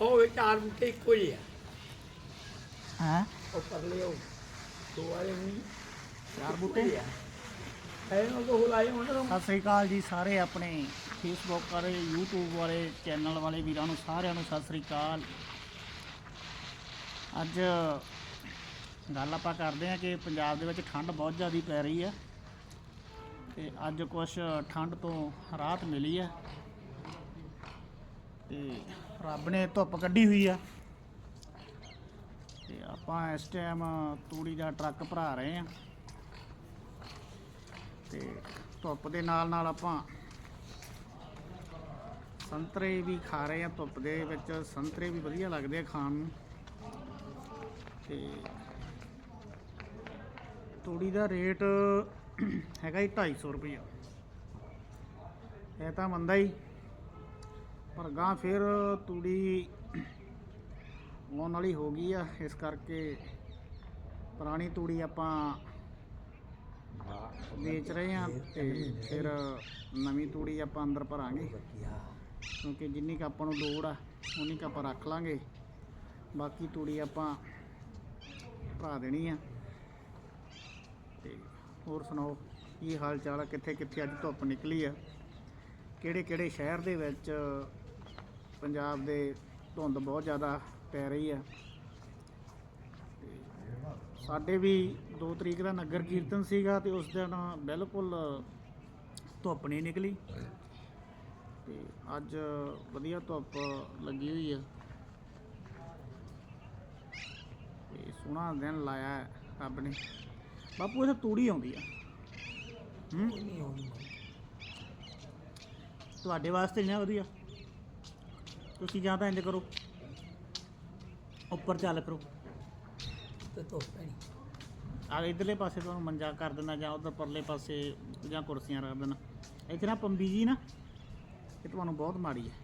ਉਹ ਵੀ ਚਾਰ ਬੂਟੇ ਇੱਕੋ ਜਿਹੇ ਆ। ਹਾਂ। ਉਹ ਪਰਲੇ ਉਹ ਦੋ ਵਾਲੇ ਨਹੀਂ ਚਾਰ ਬੂਟੇ? ਇਹਨਾਂ ਤੋਂ ਹੁਲਾਏ ਉਹਨਾਂ ਨੂੰ ਸਤਿ ਸ੍ਰੀ ਅਕਾਲ ਜੀ ਸਾਰੇ ਆਪਣੇ ਫੇਸਬੁੱਕ ਵਾਲੇ YouTube ਵਾਲੇ ਚੈਨਲ ਵਾਲੇ ਵੀਰਾਂ ਨੂੰ ਸਾਰਿਆਂ ਨੂੰ ਸਤਿ ਸ੍ਰੀ ਅਕਾਲ। ਅੱਜ ਗੱਲ ਆਪਾਂ ਕਰਦੇ ਹਾਂ ਕਿ ਪੰਜਾਬ ਦੇ ਵਿੱਚ ਠੰਡ ਬਹੁਤ ਜ਼ਿਆਦਾ ਪੈ ਰਹੀ ਹੈ ਤੇ ਅੱਜ ਕੁਝ ਠੰਡ ਤੋਂ ਰਾਹਤ ਮਿਲੀ ਹੈ। ਤੇ ਰੱਬ ਨੇ ਧੁੱਪ ਕੱਢੀ ਹੋਈ ਆ। ਤੇ ਆਪਾਂ ਇਸ ਟਾਈਮ ਤੂੜੀ ਦਾ ਟਰੱਕ ਭਰਾ ਰਹੇ ਹਾਂ ਤੇ ਧੁੱਪ ਦੇ ਨਾਲ ਨਾਲ ਆਪਾਂ ਸੰਤਰੇ ਵੀ ਖਾ ਰਹੇ ਆ। ਧੁੱਪ ਦੇ ਵਿੱਚ ਸੰਤਰੇ ਵੀ ਵਧੀਆ ਲੱਗਦੇ ਆ ਖਾਣ ਨੂੰ। ਤੇ ਤੂੜੀ ਦਾ ਰੇਟ ਹੈਗਾ ਜੀ 250 ਰੁਪਏ ਇਹ ਤਾਂ ਮੰਦਾ ਹੀ। ਪਰ ਗਾਂ ਫਿਰ ਤੂੜੀ ਆਉਣ ਵਾਲੀ ਹੋ ਗਈ ਆ, ਇਸ ਕਰਕੇ ਪੁਰਾਣੀ ਤੂੜੀ ਆਪਾਂ ਵੇਚ ਰਹੇ ਆ ਤੇ ਫਿਰ ਨਵੀਂ ਤੂੜੀ ਆਪਾਂ ਅੰਦਰ ਭਰਾਂਗੇ। ਕਿਉਂਕਿ ਜਿੰਨੀ ਕੁ ਆਪਾਂ ਨੂੰ ਲੋੜ ਆ, ਉਨੀ ਕੁ ਆਪਾਂ ਰੱਖ ਲਾਂਗੇ। ਬਾਕੀ ਤੂੜੀ ਆਪਾਂ ਭਰਾ ਦੇਣੀ ਆ। ਤੇ ਹੋਰ ਸੁਣਾਓ, ਕੀ ਹਾਲ ਚਾਲ ਆ? ਕਿੱਥੇ ਕਿੱਥੇ ਅੱਜ ਧੁੱਪ ਨਿਕਲੀ ਆ? ਕਿਹੜੇ ਕਿਹੜੇ ਸ਼ਹਿਰ ਦੇ ਵਿੱਚ ਪੰਜਾਬ ਦੇ ਧੁੰਦ ਬਹੁਤ ਜ਼ਿਆਦਾ ਪੈ ਰਹੀ ਆ ਸਾਡੇ ਵੀ 2 ਤਰੀਕ ਦਾ ਨਗਰ ਕੀਰਤਨ ਸੀਗਾ ਤੇ ਉਸ ਦਿਨ ਬਿਲਕੁਲ ਧੁੱਪ ਨਹੀਂ ਨਿਕਲੀ। ਤੇ ਅੱਜ ਵਧੀਆ ਧੁੱਪ ਲੱਗੀ ਹੋਈ ਆ ਤੇ ਸੋਹਣਾ ਦਿਨ ਲਾਇਆ ਹੈ ਰੱਬ ਨੇ। ਬਾਪੂ ਇਹ ਤੂੜੀ ਆਉਂਦੀ ਆ। ਹੂੰ? ਤੁਹਾਡੇ ਵਾਸਤੇ ਨਾ ਵਧੀਆ? ਤੁਸੀਂ ਜਾਂ ਤਾਂ ਇੰਜ ਕਰੋ। ਉੱਪਰ ਚੱਲ ਕਰੋ। ਤੇ ਧੁੱਪ ਪੈਣੀ। ਆ ਇਧਰਲੇ ਪਾਸੇ ਤੁਹਾਨੂੰ ਮੰਜਾ ਕਰ ਦੇਣਾ ਜਾਂ ਉਧਰ ਪਰਲੇ ਪਾਸੇ ਜਾਂ ਕੁਰਸੀਆਂ ਰੱਖ ਦੇਣਾ ਇੱਥੇ ਨਾ ਪੰਬੀ ਜੀ ਨਾ ਇਹ ਤੁਹਾਨੂੰ ਬਹੁਤ ਮਾੜੀ ਹੈ।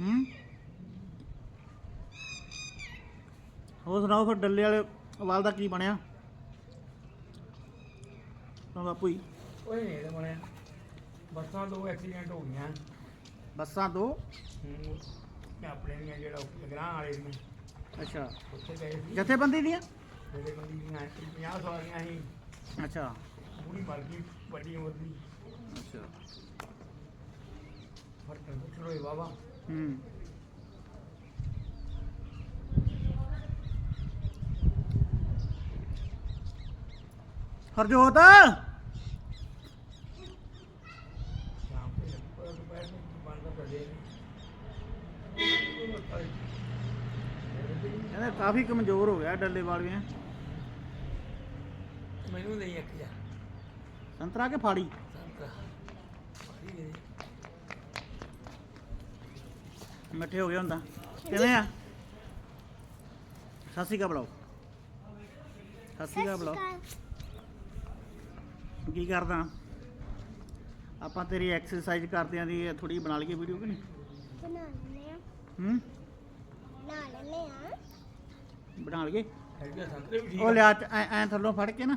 ਹੂੰ? ਹੋਰ ਸੁਣਾਓ ਫਿਰ ਡੱਲੇ ਵਾਲੇ ਵਾਲ ਦਾ ਕੀ ਬਣਿਆ? ਤਾਂ ਬਾਪੂ ਜੀ। ਓਏ ਨੇੜੇ ਬਣਿਆ। ਬੱਸਾਂ ਦੋ ਐਕਸੀਡੈਂਟ ਹੋ ਗਈਆਂ। ਬੱਸਾਂ ਦੋ ਹੂੰ। ਤੇ ਆਪਣੇ ਦੀਆਂ ਜਿਹੜਾ ਗ੍ਰਾਂ ਵਾਲੇ ਦੀਆਂ ਅੱਛਾ। ਉੱਥੇ ਗਏ ਸੀ। ਜਥੇਬੰਦੀ ਦੀਆਂ? ਜਿਹੜੇ ਬੰਦੀ ਦੀਆਂ 50 ਸਵਾਰੀਆਂ ਸੀ ਅੱਛਾ। ਪੂਰੀ ਮਰ ਗਈ ਵੱਡੀ ਉਮਰ ਦੀ। ਅੱਛਾ। ਫ਼ਰਕ ਚਲੋਏ ਬਾਬਾ ਹੂੰ। ਹਰਜੋਤ ਸ਼ਾਮ ਨੂੰ ਪਰ ਦੁਪਹਿਰ ਨੂੰ ਬੰਦ ਕਰ ਦੇ ਕਹਿੰਦੇ ਕਾਫੀ ਕਮਜ਼ੋਰ ਹੋ ਗਿਆ ਡੱਲੇ ਵਾਲੀਆਂ। ਮੈਨੂੰ ਨਹੀਂ ਇੱਕ ਜਾ ਸੰਤਰਾ ਕੇ ਫਾੜੀ? ਸੰਤਰਾ। ਪਾਣੀ ਦੇ ਮਿੱਠੇ ਹੋ ਗਏ ਹੁੰਦਾ ਕਿਵੇਂ ਆ? ਸਤਿ ਸ਼੍ਰੀ ਅਕਾਲ ਬੁਲਾਓ। ਸਤਿ ਸ਼੍ਰੀ ਅਕਾਲ ਬੁਲਾਓ। ਕੀ ਕਰਦਾ? ਆਪਾਂ ਤੇਰੀ ਐਕਸਰਸਾਈਜ਼ ਕਰਦਿਆਂ ਦੀ ਥੋੜੀ ਬਣਾ ਲਈਏ ਵੀਡੀਓ ਕਿ ਨਹੀਂ? ਬਣਾ ਲੈਂਦੇ ਆ ਹੂੰ? ਬਣਾ ਲੈਂਦੇ ਆ ਬਣਾ ਲਈਏ। ਹੈਗੇ ਸੰਤਰੇ ਵੀ ਠੀਕ ਉਹ ਲਿਆ ਐ ਐ ਥੱਲੋਂ ਫੜ ਕੇ ਨਾ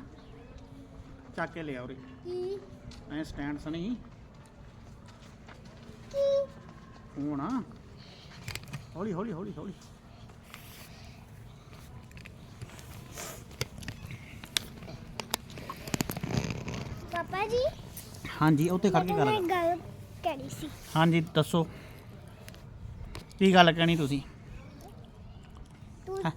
ਚੱਕ ਕੇ ਲਿਆ ਉਰੇ। ਕੀ? ਐ ਸਟੈਂਡ ਸਣੀ। ਕੀ? ਹੁਣ ਹੌਲੀ ਹੌਲੀ ਹੌਲੀ ਹੌਲੀ। ਪਾਪਾ ਜੀ? ਹਾਂਜੀ ਉੱਤੇ ਖੜ ਕੇ ਗੱਲ ਕਹਿਣੀ ਸੀ। ਹਾਂਜੀ ਦੱਸੋ। ਕੀ ਗੱਲ ਕਹਿਣੀ ਤੁਸੀਂ? ਤੂੰ ਹਾਂ।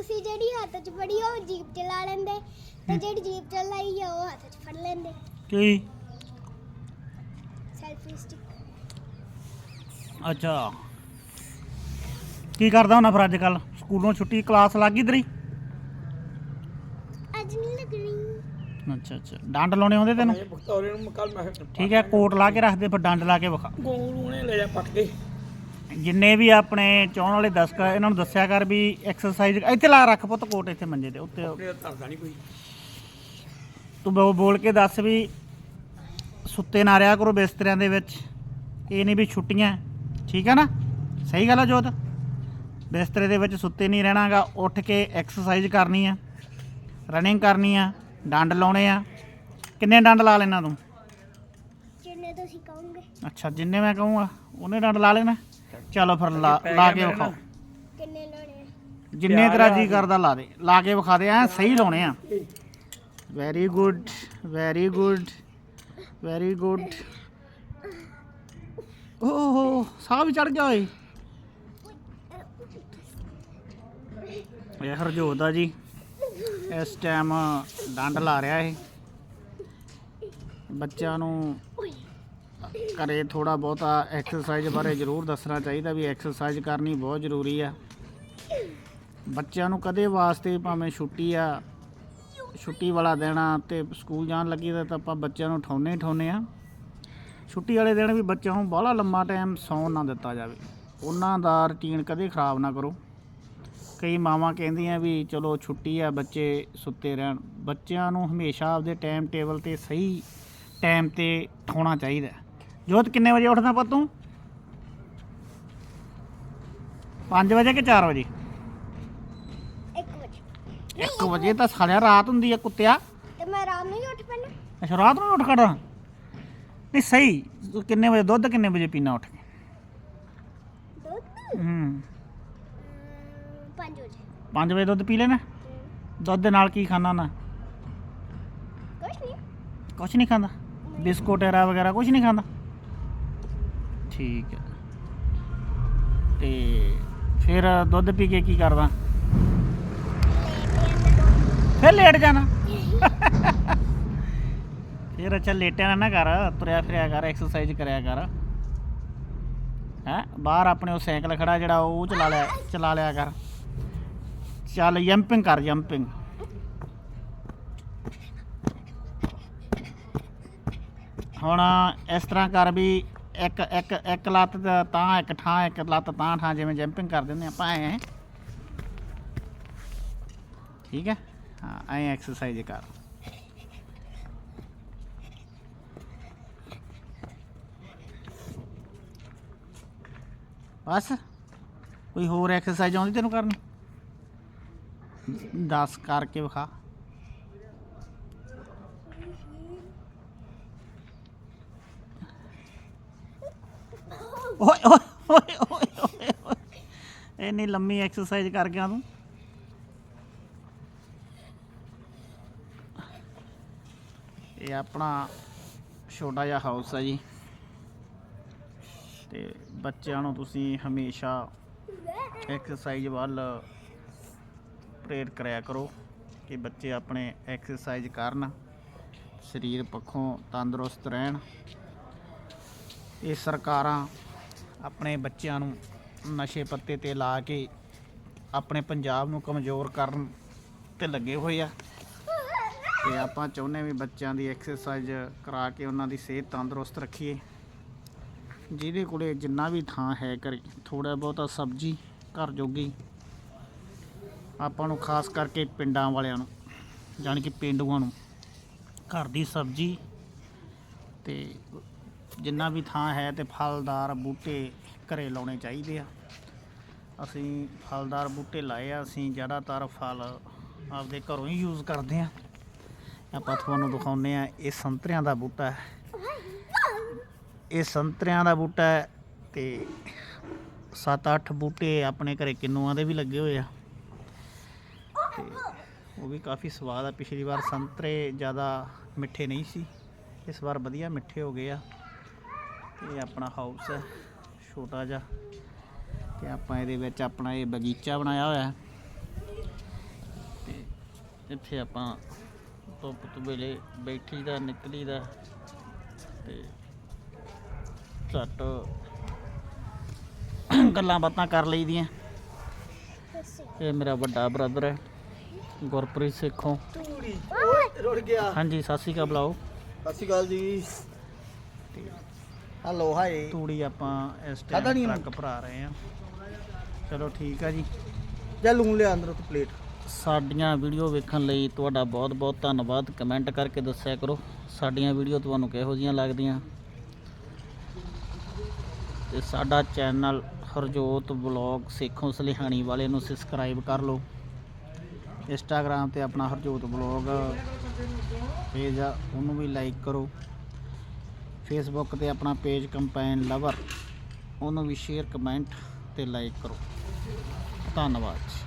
ਤੁਸੀਂ ਜਿਹੜੀ ਹੱਥ 'ਚ ਫੜੀ ਉਹ ਜੀਪ ਚਲਾ ਲੈਂਦੇ। ਤੇ ਜਿਹੜੀ ਜੀਪ ਚਲਾਈ ਆ ਉਹ ਹੱਥ 'ਚ ਫੜ ਲੈਂਦੇ। ਕੀ ਸੈਲਫੀ ਸਟਿਕ ਅੱਛਾ। ਕੀ ਕਰਦਾ ਹੁੰਦਾ ਫਿਰ ਅੱਜ ਕੱਲ ਸਕੂਲੋਂ ਛੁੱਟੀ ਕਲਾਸ ਲੱਗ ਗਈ ਤੇਰੀ? ਅੱਜ ਨਹੀਂ ਲੱਗਣੀ ਅੱਛਾ ਅੱਛਾ। ਡੰਡ ਲਾਉਣੇ ਆਉਂਦੇ ਤੈਨੂੰ? ਇਹ ਬਖਤੌਰੇ ਨੂੰ ਕੱਲ ਮੈਂ ਠੀਕ ਹੈ ਕੋਟ ਲਾ ਕੇ ਰੱਖ ਦੇ ਫਿਰ ਡੰਡ ਲਾ ਕੇ ਵਿਖਾ। ਗੋਲੂ ਨੇ ਲੈ ਜਾ ਪੱਟ ਕੇ। ਜਿੰਨੇ ਵੀ ਆਪਣੇ ਚਾਹਣ ਵਾਲੇ ਦਰਸ਼ਕ ਆ, ਇਹਨਾਂ ਨੂੰ ਦੱਸਿਆ ਕਰ ਵੀ ਐਕਸਰਸਾਈਜ਼ ਇੱਥੇ ਲਾ ਰੱਖ ਪੁੱਤ ਕੋਟ ਇੱਥੇ ਮੰਜੇ ਦੇ ਉੱਤੇ ਆਪਣੇ ਧਰਦਾ ਨਹੀਂ ਕੋਈ। ਤੂੰ ਬੋ- ਬੋਲ ਕੇ ਦੱਸ ਵੀ ਸੁੱਤੇ ਨਾ ਰਿਆ ਕਰੋ ਬਿਸਤਰਿਆਂ ਦੇ ਵਿੱਚ ਇਹ ਨਹੀਂ ਵੀ ਛੁੱਟੀਆਂ ਠੀਕ ਹੈ ਨਾ? ਸਹੀ ਗੱਲ ਆ ਜੋਤ? ਬਿਸਤਰੇ ਦੇ ਵਿੱਚ ਸੁੱਤੇ ਨਹੀਂ ਰਹਿਣਾਗਾ ਉੱਠ ਕੇ ਐਕਸਰਸਾਈਜ਼ ਕਰਨੀ ਆ ਰਨਿੰਗ ਕਰਨੀ ਆ ਡੰਡ ਲਾਉਣੇ ਆ। ਕਿੰਨੇ ਡੰਡ ਲਾ ਲੈਣਾ ਤੂੰ? ਜਿੰਨੇ ਤੁਸੀਂ ਕਹੋਗੇ। ਅੱਛਾ ਜਿੰਨੇ ਮੈਂ ਕਹੂੰਗਾ ਉਹਨੇ ਡੰਡ ਲਾ ਲੈਣਾ? ਚਲੋ ਫਿਰ ਲਾ ਲਾ ਕੇ ਵਿਖਾਓ। ਕਿੰਨੇ ਲਾਉਣੇ? ਜਿੰਨੇ ਤੇਰਾ ਜੀ ਕਰਦਾ ਲਾ ਦੇ। ਲਾ ਕੇ ਵਿਖਾ ਦੇ ਐ ਸਹੀ ਲਾਉਣੇ ਆ। Very good very good very good ਓਹ ਸਾਹ ਵੀ ਚੜ ਗਿਆ ਓਏ। ਇਹ ਹਰਜੋਤ ਆ ਜੀ। ਇਸ ਟਾਈਮ ਡੰਡ ਲਾ ਰਿਹਾ ਇਹ। ਬੱਚਿਆਂ ਨੂੰ ਘਰੇ ਥੋੜਾ ਬਹੁਤਾ ਐਕਸਰਸਾਈਜ਼ ਬਾਰੇ ਜ਼ਰੂਰ ਦੱਸਣਾ ਚਾਹੀਦਾ ਵੀ ਐਕਸਰਸਾਈਜ਼ ਕਰਨੀ ਬਹੁਤ ਜ਼ਰੂਰੀ ਆ। ਬੱਚਿਆਂ ਨੂੰ ਕਦੇ ਵਾਸਤੇ ਭਾਵੇਂ ਛੁੱਟੀ ਆ, ਛੁੱਟੀ ਵਾਲਾ ਦਿਨ ਆ ਤੇ ਸਕੂਲ ਜਾਣ ਲੱਗੀ ਤਾਂ ਆਪਾਂ ਬੱਚਿਆਂ ਨੂੰ ਉਠਾਉਣੇ ਹੀ ਉਠਾਉਣੇ ਆ। ਛੁੱਟੀ ਵਾਲੇ ਦਿਨ ਵੀ ਬੱਚਿਆਂ ਨੂੰ ਬਾਹਲਾ ਲੰਮਾ ਟਾਈਮ ਸੌਣ ਨਾ ਦਿੱਤਾ ਜਾਵੇ। ਉਹਨਾਂ ਦਾ ਰੁਟੀਨ ਕਦੇ ਖਰਾਬ ਨਾ ਕਰੋ। ਕਈ ਮਾਵਾਂ ਕਹਿੰਦੀਆਂ ਵੀ ਚਲੋ ਛੁੱਟੀ ਆ ਬੱਚੇ ਸੁੱਤੇ ਰਹਿਣ। ਬੱਚਿਆਂ ਨੂੰ ਹਮੇਸ਼ਾ ਆਪਦੇ ਟਾਈਮ ਟੇਬਲ ਤੇ ਸਹੀ ਟਾਈਮ ਤੇ ਉਠਾਉਣਾ ਚਾਹੀਦਾ। ਜੋਤ ਕਿੰਨੇ ਵਜੇ ਉੱਠਦਾ ਪੁੱਤ ਤੂੰ? 5 ਵਜੇ ਕਿ 4 ਵਜੇ? ਇੱਕ ਵਜੇ। 1 ਵਜੇ ਤਾਂ ਸਾਲਿਆ ਰਾਤ ਹੁੰਦੀ ਆ ਕੁੱਤਿਆ। ਤੇ ਮੈਂ ਨਾਲ ਹੀ ਉੱਠ ਪੈਣਾ ਅੱਛਾ ਰਾਤ ਨੂੰ ਉੱਠ ਖੜਾ। ਨਹੀਂ ਸਹੀ। ਤੂੰ ਕਿੰਨੇ ਵਜੇ ਦੁੱਧ ਕਿੰਨੇ ਵਜੇ ਪੀਣਾ ਉੱਠ ਕੇ? ਦੁੱਧ? ਹੂੰ। 5 ਵਜੇ। 5 ਵਜੇ ਦੁੱਧ ਪੀ ਲੈਣਾ? ਦੁੱਧ ਦੇ ਨਾਲ ਕੀ ਖਾਣਾ ਨਾ? ਕੁਛ ਨਹੀਂ। ਕੁਛ ਨਹੀਂ ਖਾਂਦਾ? ਬਿਸਕੁਟ ਐਰਾ ਵਗੈਰਾ ਕੁਛ ਨਹੀਂ ਖਾਂਦਾ? ਠੀਕ ਹੈ। ਤੇ ਫਿਰ ਦੁੱਧ ਪੀ ਕੇ ਕੀ ਕਰਦਾ? ਫਿਰ ਲੇਟ ਜਾਣਾ। ਫਿਰ ਅੱਛਾ ਲੇਟਿਆ ਨਾ ਕਰ, ਤੁਰਿਆ ਫਿਰਿਆ ਕਰ ਐਕਸਰਸਾਈਜ਼ ਕਰਿਆ ਕਰ। ਹੈ, ਬਾਹਰ ਆਪਣੇ ਉਹ ਸਾਈਕਲ ਖੜਾ ਜਿਹੜਾ ਉਹ ਚਲਾ ਲਿਆ ਚਲਾ ਲਿਆ ਕਰ। ਚੱਲ ਜੰਪਿੰਗ ਕਰ ਜੰਪਿੰਗ ਹੁਣ ਇਸ ਤਰ੍ਹਾਂ ਕਰ ਵੀ ਇੱਕ ਇੱਕ ਇੱਕ ਲੱਤ ਦਾ ਤਾਂ ਇੱਕ ਠਾਂ, ਇੱਕ ਲੱਤ ਤਾਂ ਠਾਂ ਜਿਵੇਂ ਜੰਪਿੰਗ ਕਰ ਦਿੰਦੇ ਆਪਾਂ, ਐ ਠੀਕ ਹੈ? ਹਾਂ, ਐ ਐਕਸਰਸਾਈਜ਼ ਕਰ। ਬਸ, ਕੋਈ ਹੋਰ ਐਕਸਰਸਾਈਜ਼ ਆਉਂਦੀ ਤੈਨੂੰ ਕਰਨੀ? ਦੱਸ ਕਰਕੇ ਵਿਖਾ। ਓਏ ਓਏ ਓਏ ਓਏ ਓਏ। ਓਏ ਇੰਨੀ ਲੰਮੀ ਐਕਸਰਸਾਈਜ਼ ਕਰ ਗਿਆ ਤੂੰ। ਇਹ ਆਪਣਾ ਛੋਟਾ ਜਿਹਾ ਹਾਊਸ ਹੈ ਜੀ। ਤੇ ਬੱਚਿਆਂ ਨੂੰ ਤੁਸੀਂ ਹਮੇਸ਼ਾ ਐਕਸਰਸਾਈਜ਼ ਵੱਲ ਪ੍ਰੇਰਿਤ ਕਰਿਆ ਕਰੋ ਕਿ ਬੱਚੇ ਆਪਣੇ ਐਕਸਰਸਾਈਜ਼ ਕਰਨ, ਸਰੀਰ ਪੱਖੋਂ ਤੰਦਰੁਸਤ ਰਹਿਣ। ਇਹ ਸਰਕਾਰਾਂ ਆਪਣੇ ਬੱਚਿਆਂ ਨੂੰ ਨਸ਼ੇ ਪੱਤੇ ਤੇ ਲਾ ਕੇ ਆਪਣੇ ਪੰਜਾਬ ਨੂੰ ਕਮਜ਼ੋਰ ਕਰਨ ਤੇ ਲੱਗੇ ਹੋਏ ਆ। ਤੇ ਆਪਾਂ ਚਾਹੁੰਦੇ ਵੀ ਬੱਚਿਆਂ ਦੀ ਐਕਸਰਸਾਈਜ਼ ਕਰਾ ਕੇ ਉਹਨਾਂ ਦੀ ਸਿਹਤ ਤੰਦਰੁਸਤ ਰੱਖੀਏ। ਜਿਹਦੇ ਕੋਲੇ ਜਿੰਨਾ ਵੀ ਥਾਂ ਹੈ ਕਰੇ ਥੋੜਾ ਬਹੁਤਾ ਸਬਜ਼ੀ, ਘਰ ਜੋਗੀ ਆਪਾਂ ਨੂੰ ਖਾਸ ਕਰਕੇ ਪਿੰਡਾਂ ਵਾਲਿਆਂ ਨੂੰ, ਜਾਣੀ ਕਿ ਪਿੰਡੂਆਂ ਨੂੰ, ਘਰ ਦੀ ਸਬਜ਼ੀ ਤੇ ਜਿੰਨਾ ਵੀ ਥਾਂ ਹੈ ਤੇ ਫਲਦਾਰ ਬੂਟੇ ਘਰੇ ਲਾਉਣੇ ਚਾਹੀਦੇ ਆ। ਅਸੀਂ ਫਲਦਾਰ ਬੂਟੇ ਲਾਏ ਆ, ਅਸੀਂ ਜ਼ਿਆਦਾਤਰ ਫਲ ਆਪਦੇ ਘਰੋਂ ਹੀ ਯੂਜ਼ ਕਰਦੇ ਆ। ਆਪਾਂ ਤੁਹਾਨੂੰ ਦਿਖਾਉਂਦੇ ਆ, ਇਹ ਸੰਤਰਿਆਂ ਦਾ ਬੂਟਾ ਹੈ। ਇਹ ਸੰਤਰਿਆਂ ਦਾ ਬੂਟਾ ਹੈ ਤੇ 7-8 ਬੂਟੇ ਆਪਣੇ ਘਰੇ ਕਿੰਨੂਆਂ ਦੇ ਵੀ ਲੱਗੇ ਹੋਏ ਆ। ਤੇ ਉਹ ਵੀ ਕਾਫੀ ਸਵਾਦ ਆ। ਪਿਛਲੀ ਵਾਰ ਸੰਤਰੇ ਜ਼ਿਆਦਾ ਮਿੱਠੇ ਨਹੀਂ ਸੀ, ਇਸ ਵਾਰ ਵਧੀਆ ਮਿੱਠੇ ਹੋ ਗਏ ਆ। ਇਹ ਆਪਣਾ ਹਾਊਸ ਹੈ ਛੋਟਾ ਜਿਹਾ ਤੇ ਆਪਾਂ ਇਹਦੇ ਵਿੱਚ ਆਪਣਾ ਇਹ ਬਗੀਚਾ ਬਣਾਇਆ ਹੋਇਆ ਹੈ। ਤੇ ਇੱਥੇ ਆਪਾਂ ਧੁੱਪ ਤੋਂ ਵੇਲੇ ਬੈਠੀ ਦਾ ਨਿਕਲੀ ਦਾ ਤੇ ਝੱਟ ਗੱਲਾਂ ਬਾਤਾਂ ਕਰ ਲਈਦੀਆਂ। ਇਹ ਮੇਰਾ ਵੱਡਾ ਬ੍ਰਦਰ ਹੈ ਗੁਰਪ੍ਰੀਤ ਸੇਖੋਂ। ਰੁੜ ਗਿਆ। ਹਾਂਜੀ ਸਤਿ ਸ਼੍ਰੀ ਅਕਾਲ ਬੁਲਾਓ। ਸਤਿ ਸ਼੍ਰੀ ਅਕਾਲ ਜੀ। ਹਲੋ ਹਾਏ ਤੂੜੀ ਆਪਾਂ ਇਸ ਖਾਧਾ ਟਾਈਮ ਨੀ ਟਰੱਕ ਭਰਾ ਰਹੇ ਆ ਚਲੋ ਠੀਕ ਆ ਜੀ। ਜਾ ਲੂਣ ਲਿਆ ਅੰਦਰ ਤੋਂ ਪਲੇਟ ਸਾਡੀਆਂ ਵੀਡੀਓ ਵੇਖਣ ਲਈ ਤੁਹਾਡਾ ਬਹੁਤ ਬਹੁਤ ਧੰਨਵਾਦ। ਕਮੈਂਟ ਕਰਕੇ ਦੱਸਿਆ ਕਰੋ। ਸਾਡੀਆਂ ਵੀਡੀਓ ਤੁਹਾਨੂੰ ਕਿਹੋ ਜੀਆਂ ਲੱਗਦੀਆਂ? ਤੇ ਸਾਡਾ ਚੈਨਲ ਹਰਜੋਤ ਬਲੌਗ ਸੇਖੋਂ ਸਲਿਹਾਣੀ ਵਾਲੇ ਨੂੰ ਸਬਸਕ੍ਰਾਈਬ ਕਰ ਲਓ। ਇੰਸਟਾਗ੍ਰam ਤੇ ਆਪਣਾ ਹਰਜੋਤ ਬਲੌਗ ਪੇਜ ਆ ਉਹਨੂੰ ਵੀ ਲਾਈਕ ਕਰੋ। ਫੇਸਬੁੱਕ ਤੇ ਆਪਣਾ ਪੇਜ ਕੰਪੈਨ ਲਵਰ ਉਹਨੂੰ ਵੀ ਸ਼ੇਅਰ ਕਮੈਂਟ ਤੇ ਲਾਈਕ ਕਰੋ। ਧੰਨਵਾਦ ਜੀ।